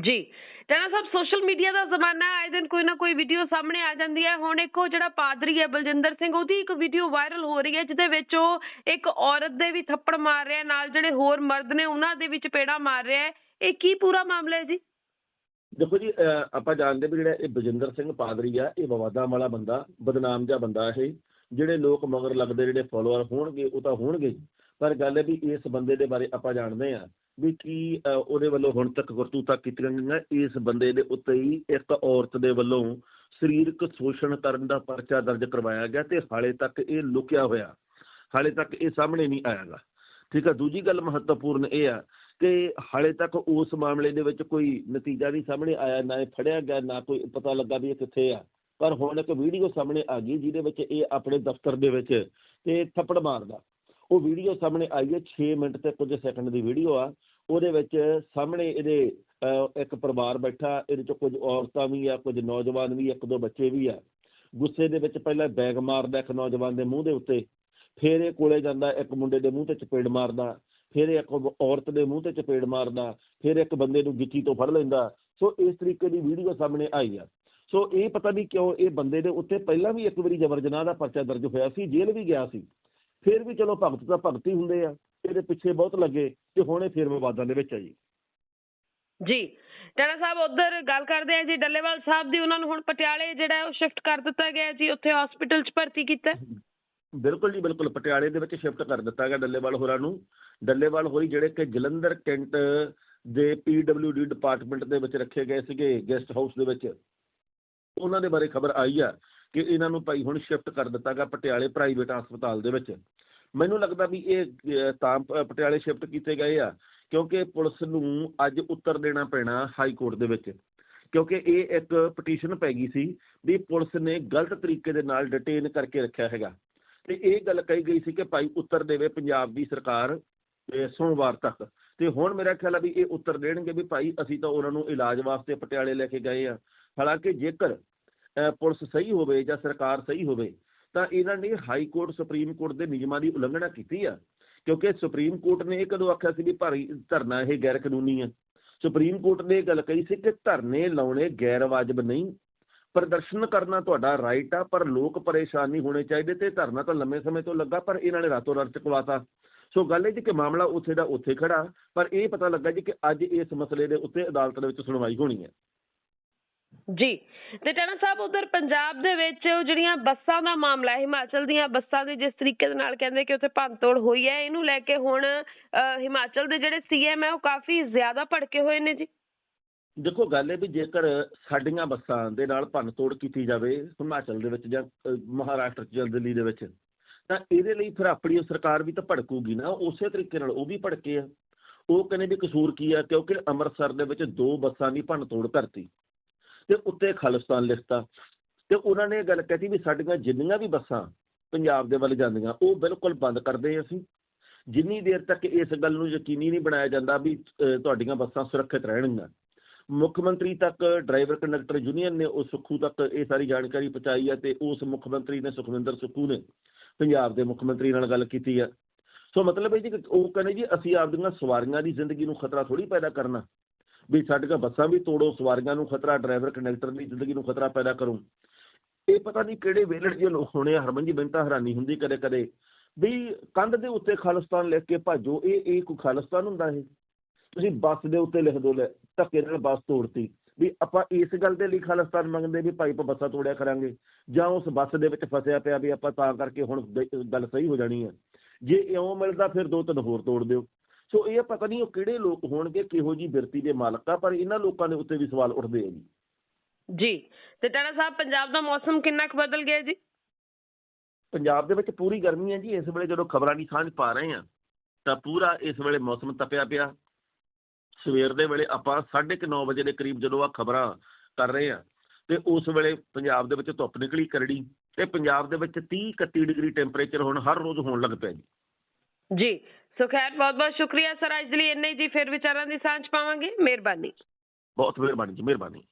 ਜੀ। ਟਾਣਾ ਸਾਹਿਬ ਸੋਸ਼ਲ ਮੀਡੀਆ ਦਾ ਜ਼ਮਾਨਾ ਹੈ, ਆਏ ਦਿਨ ਕੋਈ ਨਾ ਕੋਈ ਵੀਡੀਓ ਸਾਹਮਣੇ ਆ ਜਾਂਦੀ ਹੈ। ਹੁਣ ਇੱਕ ਉਹ ਜਿਹੜਾ ਪਾਦਰੀ ਹੈ, ਬਲਜਿੰਦਰ ਸਿੰਘ, ਉਹਦੀ ਇੱਕ ਵੀਡੀਓ ਵਾਇਰਲ ਹੋ ਰਹੀ ਹੈ, ਜਿਹਦੇ ਵਿੱਚ ਉਹ ਇੱਕ ਔਰਤ ਦੇ ਵੀ ਥੱਪੜ ਮਾਰ ਰਿਹਾ, ਨਾਲ ਜਿਹੜੇ ਹੋਰ ਮਰਦ ਨੇ, ਉਹਨਾਂ ਦੇ ਵੀ ਚਪੇੜਾ ਮਾਰ ਰਿਹਾ ਹੈ। ਇਹ ਕੀ ਪੂਰਾ ਮਾਮਲਾ ਹੈ ਜੀ? ਦੇਖੋ ਜੀ, ਅਹ ਆਪਾਂ ਜਾਣਦੇ ਵੀ ਜਿਹੜਾ ਇਹ ਬਲਜਿੰਦਰ ਸਿੰਘ ਪਾਦਰੀ ਆ, ਇਹ ਵਿਵਾਦਾਂ ਵਾਲਾ ਬੰਦਾ, ਬਦਨਾਮ ਜਿਹਾ ਬੰਦਾ ਇਹ। ਜਿਹੜੇ ਲੋਕ ਮਗਰ ਲੱਗਦੇ, ਜਿਹੜੇ ਫਾਲੋਅਰ ਹੋਣਗੇ, ਉਹ ਤਾਂ ਹੋਣਗੇ ਪਰ ਗੱਲ ਹੈ ਵੀ ਇਸ ਬੰਦੇ ਦੇ ਬਾਰੇ ਆਪਾਂ ਜਾਣਦੇ ਆ ਵੀ ਕੀ ਉਹਦੇ ਵੱਲੋਂ ਹੁਣ ਤੱਕ ਕਰਤੂਤਾਂ ਕੀਤੀਆਂ ਗਈਆਂ, ਇਸ ਬੰਦੇ ਦੇ ਉੱਤੇ ਹੀ ਇੱਕ ਔਰਤ ਦੇ ਵੱਲੋਂ ਸਰੀਰਕ ਸ਼ੋਸ਼ਣ ਕਰਨ ਦਾ ਪਰਚਾ ਦਰਜ ਕਰਵਾਇਆ ਗਿਆ ਤੇ ਹਾਲੇ ਤੱਕ ਇਹ ਲੁਕਿਆ ਹੋਇਆ, ਹਾਲੇ ਤੱਕ ਇਹ ਸਾਹਮਣੇ ਨਹੀਂ ਆਇਆਗਾ। ਠੀਕ ਆ, ਦੂਜੀ ਗੱਲ ਮਹੱਤਵਪੂਰਨ ਇਹ ਆ ਕਿ ਹਾਲੇ ਤੱਕ ਉਸ ਮਾਮਲੇ ਦੇ ਵਿੱਚ ਕੋਈ ਨਤੀਜਾ ਨਹੀਂ ਸਾਹਮਣੇ ਆਇਆ, ਨਾ ਇਹ ਫੜਿਆ ਗਿਆ, ਨਾ ਕੋਈ ਪਤਾ ਲੱਗਾ ਵੀ ਇਹ ਕਿੱਥੇ ਆ। ਪਰ ਹੁਣ ਇੱਕ ਵੀਡੀਓ ਸਾਹਮਣੇ ਆ ਗਈ, ਜਿਹਦੇ ਵਿੱਚ ਇਹ ਆਪਣੇ ਦਫ਼ਤਰ ਦੇ ਵਿੱਚ ਤੇ ਥੱਪੜ ਮਾਰਦਾ। ਉਹ ਵੀਡੀਓ ਸਾਹਮਣੇ ਆਈ ਹੈ 6 ਮਿੰਟ ਤੇ ਕੁਝ ਸੈਕਿੰਡ ਦੀ ਵੀਡੀਓ ਆ। ਉਹਦੇ ਵਿੱਚ ਸਾਹਮਣੇ ਇਹਦੇ ਇੱਕ ਪਰਿਵਾਰ ਬੈਠਾ, ਇਹਦੇ ਚ ਕੁਝ ਔਰਤਾਂ ਵੀ ਆ, ਕੁਝ ਨੌਜਵਾਨ ਵੀ, ਇੱਕ ਦੋ ਬੱਚੇ ਵੀ ਆ। ਗੁੱਸੇ ਦੇ ਵਿੱਚ ਪਹਿਲਾਂ ਬੈਗ ਮਾਰਦਾ ਇੱਕ ਨੌਜਵਾਨ ਦੇ ਮੂੰਹ ਦੇ ਉੱਤੇ, ਫਿਰ ਇਹ ਕੋਲੇ ਜਾਂਦਾ ਇੱਕ ਮੁੰਡੇ ਦੇ ਮੂੰਹ ਤੇ ਚਪੇੜ ਮਾਰਦਾ, ਫਿਰ ਇੱਕ ਔਰਤ ਦੇ ਮੂੰਹ ਤੇ ਚਪੇੜ ਮਾਰਦਾ, ਫਿਰ ਇੱਕ ਬੰਦੇ ਨੂੰ ਗਿੱਚੀ ਤੋਂ ਫੜ ਲੈਂਦਾ। ਸੋ ਇਸ ਤਰੀਕੇ ਦੀ ਵੀਡੀਓ ਸਾਹਮਣੇ ਆਈ ਆ। ਸੋ ਇਹ ਪਤਾ ਨਹੀਂ ਕਿਉਂ ਇਹ ਬੰਦੇ ਦੇ ਉੱਤੇ ਪਹਿਲਾਂ ਵੀ ਇੱਕ ਵਾਰੀ ਜਬਰ ਜਨਾਹ ਦਾ ਪਰਚਾ ਦਰਜ ਹੋਇਆ ਸੀ, ਜੇਲ੍ਹ ਵੀ ਗਿਆ ਸੀ। ਫਿਰ ਵੀ ਚਲੋ ਭਗਤ ਤਾਂ ਭਗਤ ਹੁੰਦੇ ਆ ਇਹਦੇ ਪਿੱਛੇ ਬਹੁਤ ਲੱਗੇ ਤੇ ਹੁਣ ਫਿਰ ਵਿਵਾਦਾਂ ਦੇ ਵਿੱਚ ਆ ਜੀ। ਜੀ ਟਾਣਾ ਸਾਹਿਬ ਉਧਰ ਗੱਲ ਕਰਦੇ ਆ ਜੀ ਡੱਲੇਵਾਲ ਸਾਹਿਬ ਦੀ ਉਹਨਾਂ ਨੂੰ ਹੁਣ ਪਟਿਆਲੇ ਜਿਹੜਾ ਉਹ ਸ਼ਿਫਟ ਕਰ ਦਿੱਤਾ ਗਿਆ ਜੀ ਉੱਥੇ ਹਸਪੀਟਲ 'ਚ ਭਰਤੀ ਕੀਤਾ। ਬਿਲਕੁਲ ਜੀ ਬਿਲਕੁਲ ਪਟਿਆਲੇ ਦੇ ਵਿੱਚ ਸ਼ਿਫਟ ਕਰ ਦਿੱਤਾ ਗਿਆ ਡੱਲੇਵਾਲ ਹੋਰਾਂ ਨੂੰ। ਡੱਲੇਵਾਲ ਹੋਰੀ ਜਿਹੜੇ ਕਿ ਜਲੰਧਰ ਕੈਂਟ ਦੇ ਪੀਡਬਲਯੂਡੀ ਡਿਪਾਰਟਮੈਂਟ ਦੇ ਵਿੱਚ ਰੱਖੇ ਗਏ ਸੀਗੇ ਗੈਸਟ ਹਾਊਸ ਦੇ ਵਿੱਚ। ਉਹਨਾਂ ਦੇ ਬਾਰੇ ਖਬਰ ਆਈ ਆ। ਕਿ ਇਹਨਾਂ ਨੂੰ ਭਾਈ ਹੁਣ ਸ਼ਿਫਟ ਕਰ ਦਿੱਤਾ ਗਿਆ ਪਟਿਆਲੇ ਪ੍ਰਾਈਵੇਟ ਹਸਪਤਾਲ ਦੇ ਵਿੱਚ। ਮੈਨੂੰ ਲੱਗਦਾ ਵੀ ਇਹ ਤਾਂ ਪਟਿਆਲੇ ਸ਼ਿਫਟ ਕੀਤੇ ਗਏ ਆ, ਕਿਉਂਕਿ ਪੁਲਿਸ ਨੂੰ ਅੱਜ ਉੱਤਰ ਦੇਣਾ ਪੈਣਾ ਹਾਈ ਕੋਰਟ ਦੇ ਵਿੱਚ। ਕਿਉਂਕਿ ਇਹ ਇੱਕ ਪਟੀਸ਼ਨ ਪੈ ਗਈ ਸੀ ਵੀ ਪੁਲਿਸ ਨੇ ਗਲਤ ਤਰੀਕੇ ਦੇ ਨਾਲ ਡਿਟੇਨ ਕਰਕੇ ਰੱਖਿਆ ਹੈਗਾ। ਤੇ ਇਹ ਗੱਲ ਕਹੀ ਗਈ ਸੀ ਕਿ ਭਾਈ ਉੱਤਰ ਦੇਵੇ ਪੰਜਾਬ ਦੀ ਸਰਕਾਰ ਸੋਮਵਾਰ ਤੱਕ। ਤੇ ਹੁਣ ਮੇਰਾ ਖਿਆਲ ਆ ਵੀ ਇਹ ਉੱਤਰ ਦੇਣਗੇ ਵੀ ਭਾਈ ਅਸੀਂ ਤਾਂ ਉਹਨਾਂ ਨੂੰ ਇਲਾਜ ਵਾਸਤੇ ਪਟਿਆਲੇ ਲੈ ਕੇ ਗਏ ਆ। ਹਾਲਾਂਕਿ ਜੇਕਰ ਪੁਲਿਸ ਸਹੀ ਹੋਵੇ ਜਾਂ ਸਰਕਾਰ ਸਹੀ ਹੋਵੇ, ਤਾਂ ਇਹਨਾਂ ਨੇ ਹਾਈ ਕੋਰਟ, ਸੁਪਰੀਮ ਕੋਰਟ ਦੇ ਨਿਯਮਾਂ ਦੀ ਉਲੰਘਣਾ ਕੀਤੀ ਆ। ਕਿਉਂਕਿ ਸੁਪਰੀਮ ਕੋਰਟ ਨੇ ਇਹ ਕਦੋਂ ਆਖਿਆ ਸੀ ਵੀ ਭਾਰੀ ਧਰਨਾ ਇਹ ਗੈਰ ਕਾਨੂੰਨੀ ਹੈ ਸੁਪਰੀਮ ਕੋਰਟ ਨੇ ਇਹ ਗੱਲ ਕਹੀ ਸੀ ਕਿ ਧਰਨੇ ਲਾਉਣੇ ਗੈਰ ਵਾਜਬ ਨਹੀਂ। ਪ੍ਰਦਰਸ਼ਨ ਕਰਨਾ ਤੁਹਾਡਾ ਰਾਈਟ ਆ, ਪਰ ਲੋਕ ਪਰੇਸ਼ਾਨ ਨਹੀਂ ਹੋਣੇ ਚਾਹੀਦੇ ਤੇ ਧਰਨਾ ਤਾਂ ਲੰਮੇ ਸਮੇਂ ਤੋਂ ਲੱਗਾ, ਪਰ ਇਹਨਾਂ ਨੇ ਰਾਤੋਂ ਰਾਤ ਚੁਕਵਾਤਾ। ਸੋ ਗੱਲ ਇਹ ਜੀ ਕਿ ਮਾਮਲਾ ਉੱਥੇ ਦਾ ਉੱਥੇ ਖੜਾ, ਪਰ ਇਹ ਪਤਾ ਲੱਗਾ ਜੀ ਕਿ ਅੱਜ ਇਸ ਮਸਲੇ ਦੇ ਉੱਤੇ ਅਦਾਲਤ ਦੇ ਵਿੱਚ ਸੁਣਵਾਈ ਹੋਣੀ ਹੈ ਜੀ। ਤੇ ਟਾਣਾ ਸਾਹਿਬ, ਉਧਰ ਪੰਜਾਬ ਦੇ ਵਿੱਚ ਜਿਹੜੀਆਂ ਬੱਸਾਂ ਦਾ ਮਾਮਲਾ ਹੈ, ਹਿਮਾਚਲ ਦੀਆਂ ਬੱਸਾਂ ਦੇ ਜਿਸ ਤਰੀਕੇ ਦੇ ਨਾਲ ਕਹਿੰਦੇ ਕਿ ਉੱਥੇ ਭੰਨਤੋੜ ਹੋਈ ਹੈ, ਇਹਨੂੰ ਲੈ ਕੇ ਹੁਣ ਹਿਮਾਚਲ ਦੇ ਜਿਹੜੇ ਸੀਐਮ ਹੈ, ਉਹ ਕਾਫੀ ਜ਼ਿਆਦਾ ਭੜਕੇ ਹੋਏ ਨੇ ਜੀ। ਦੇਖੋ, ਗੱਲ ਇਹ ਵੀ ਜੇਕਰ ਸਾਡੀਆਂ ਬੱਸਾਂ ਦੇ ਨਾਲ ਭੰਨਤੋੜ ਕੀਤੀ ਜਾਵੇ, ਹਿਮਾਚਲ ਦੇ ਵਿੱਚ ਜਾਂ ਮਹਾਰਾਸ਼ਟਰ ਜਾਂ ਦਿੱਲੀ ਦੇ ਵਿੱਚ, ਤਾਂ ਇਹਦੇ ਲਈ ਫਿਰ ਆਪਣੀ ਸਰਕਾਰ ਵੀ ਤਾਂ ਭੜਕੂਗੀ ਨਾ, ਉਸੇ ਤਰੀਕੇ ਨਾਲ ਉਹ ਵੀ ਭੜਕੇ ਆ। ਉਹ ਕਹਿੰਦੇ ਵੀ ਕਸੂਰ ਕੀ ਆ, ਕਿਉਂਕਿ ਅੰਮ੍ਰਿਤਸਰ ਦੇ ਵਿੱਚ ਦੋ ਬੱਸਾਂ ਦੀ ਭੰਨਤੋੜ ਕਰਤੀ। ਤੇ ਉੱਤੇ ਖਾਲਿਸਤਾਨ ਲਿਖਤਾ। ਤੇ ਉਹਨਾਂ ਨੇ ਇਹ ਗੱਲ ਕਹਿਤੀ ਵੀ ਸਾਡੀਆਂ ਜਿੰਨੀਆਂ ਵੀ ਬੱਸਾਂ ਪੰਜਾਬ ਦੇ ਵੱਲ ਜਾਂਦੀਆਂ, ਉਹ ਬਿਲਕੁਲ ਬੰਦ ਕਰਦੇ ਅਸੀਂ। ਜਿੰਨੀ ਦੇਰ ਤੱਕ ਇਸ ਗੱਲ ਨੂੰ ਯਕੀਨੀ ਨਹੀਂ ਬਣਾਇਆ ਜਾਂਦਾ ਵੀ ਤੁਹਾਡੀਆਂ ਬੱਸਾਂ ਸੁਰੱਖਿਅਤ ਰਹਿਣਗੀਆਂ। ਮੁੱਖ ਮੰਤਰੀ ਤੱਕ ਡਰਾਈਵਰ ਕੰਡਕਟਰ ਯੂਨੀਅਨ ਨੇ ਉਹ ਸੁੱਖੂ ਤੱਕ ਇਹ ਸਾਰੀ ਜਾਣਕਾਰੀ ਪਹੁੰਚਾਈ ਹੈ ਤੇ ਉਸ ਮੁੱਖ ਮੰਤਰੀ ਨੇ ਸੁਖਵਿੰਦਰ ਸੁੱਖੂ ਨੇ ਪੰਜਾਬ ਦੇ ਮੁੱਖ ਮੰਤਰੀ ਨਾਲ ਗੱਲ ਕੀਤੀ ਹੈ। ਸੋ ਮਤਲਬ ਇਹ ਜੀ ਉਹ ਕਹਿੰਦੇ ਜੀ, ਅਸੀਂ ਆਪਦੀਆਂ ਸਵਾਰੀਆਂ ਦੀ ਜ਼ਿੰਦਗੀ ਨੂੰ ਖਤਰਾ ਥੋੜੀ ਪੈਦਾ ਕਰਨਾ। ਵੀ ਸਾਡੀਆਂ ਬੱਸਾਂ ਵੀ ਤੋੜੋ, ਸਵਾਰੀਆਂ ਨੂੰ ਖਤਰਾ, ਡਰਾਈਵਰ, ਕੰਡਕਟਰ ਦੀ ਜ਼ਿੰਦਗੀ ਨੂੰ ਖਤਰਾ ਪੈਦਾ ਕਰੋ। ਇਹ ਪਤਾ ਨਹੀਂ ਕਿਹੜੇ ਵੇਲੜ ਜਿਹੇ ਲੋਕ ਹੋਣੇ ਆ, ਹਰਮਨ ਜੀ, ਮੈਨੂੰ ਤਾਂ ਹੈਰਾਨੀ ਹੁੰਦੀ ਕਦੇ ਕਦੇ ਵੀ ਕੰਧ ਦੇ ਉੱਤੇ ਖਾਲਿਸਤਾਨ ਲਿਖ ਕੇ ਭਾਜੋ, ਇਹ ਇਹ ਕੋਈ ਖਾਲਿਸਤਾਨ ਹੁੰਦਾ ਇਹ? ਤੁਸੀਂ ਬੱਸ ਦੇ ਉੱਤੇ ਲਿਖ ਦੋ ਲੈ, ਧੱਕੇ ਨਾਲ ਬੱਸ ਤੋੜਤੀ। ਵੀ ਆਪਾਂ ਇਸ ਗੱਲ ਦੇ ਲਈ ਖਾਲਿਸਤਾਨ ਮੰਗਦੇ ਵੀ ਭਾਈ ਆਪਾਂ ਬੱਸਾਂ ਤੋੜਿਆ ਕਰਾਂਗੇ, ਜਾਂ ਉਸ ਬੱਸ ਦੇ ਵਿੱਚ ਫਸਿਆ ਪਿਆ ਵੀ ਆਪਾਂ ਤਾਂ ਕਰਕੇ ਹੁਣ ਗੱਲ ਸਹੀ ਹੋ ਜਾਣੀ ਹੈ ਜੇ ਇਉਂ ਮਿਲਦਾ ਫਿਰ ਦੋ ਤਿੰਨ ਹੋਰ ਤੋੜ ਦਿਓ। ਸੋ ਇਹ ਪਤਾ ਨਹੀਂ ਉਹ ਕਿਹੜੇ ਲੋਕ ਹੋਣਗੇ ਕਿਹੋ ਜੀ ਬਿਰਤੀ ਦੇ ਮਾਲਕ ਆ ਪਰ ਇਹਨਾਂ ਲੋਕਾਂ ਦੇ ਉੱਤੇ ਵੀ ਸਵਾਲ ਉੱਠਦੇ ਆ ਜੀ। ਜੀ। ਤੇ ਟਾਣਾ ਸਾਹਿਬ ਪੰਜਾਬ ਦਾ ਮੌਸਮ ਕਿੰਨਾ ਕੁ ਬਦਲ ਗਿਆ ਜੀ? ਪੰਜਾਬ ਦੇ ਵਿੱਚ ਪੂਰੀ ਗਰਮੀ ਹੈ ਜੀ ਇਸ ਵੇਲੇ ਜਦੋਂ ਖਬਰਾਂ ਦੀ ਸਾਂਝ ਪਾ ਰਹੇ ਆ ਤਾਂ ਪੂਰਾ ਇਸ ਵੇਲੇ ਮੌਸਮ ਤਪਿਆ ਪਿਆ। ਸਵੇਰ ਦੇ ਵੇਲੇ ਆਪਾਂ 9:30 ਵਜੇ ਦੇ ਕਰੀਬ ਜਦੋਂ ਆ ਖਬਰਾਂ ਕਰ ਰਹੇ ਆ ਤੇ ਉਸ ਵੇਲੇ ਪੰਜਾਬ ਦੇ ਵਿੱਚ ਧੁੱਪ ਨਿਕਲੀ ਕਰੜੀ ਤੇ ਪੰਜਾਬ ਦੇ ਵਿੱਚ 30 31 ਡਿਗਰੀ ਟੈਂਪਰੇਚਰ ਹੁਣ ਹਰ ਰੋਜ਼ ਹੋਣ ਲੱਗ ਪਿਆ ਜੀ। ਜੀ। ਸੋ ਖੈਰ, ਬਹੁਤ ਬਹੁਤ ਸ਼ੁਕਰੀਆ ਸਰ, ਅੱਜ ਲਈ ਇੰਨੇ ਹੀ ਜੀ, ਫਿਰ ਵਿਚਾਰਾਂ ਦੀ ਸਾਂਝ ਪਾਵਾਂਗੇ। ਮਿਹਰਬਾਨੀ। ਬਹੁਤ ਮਿਹਰਬਾਨੀ ਜੀ, ਮਿਹਰਬਾਨੀ।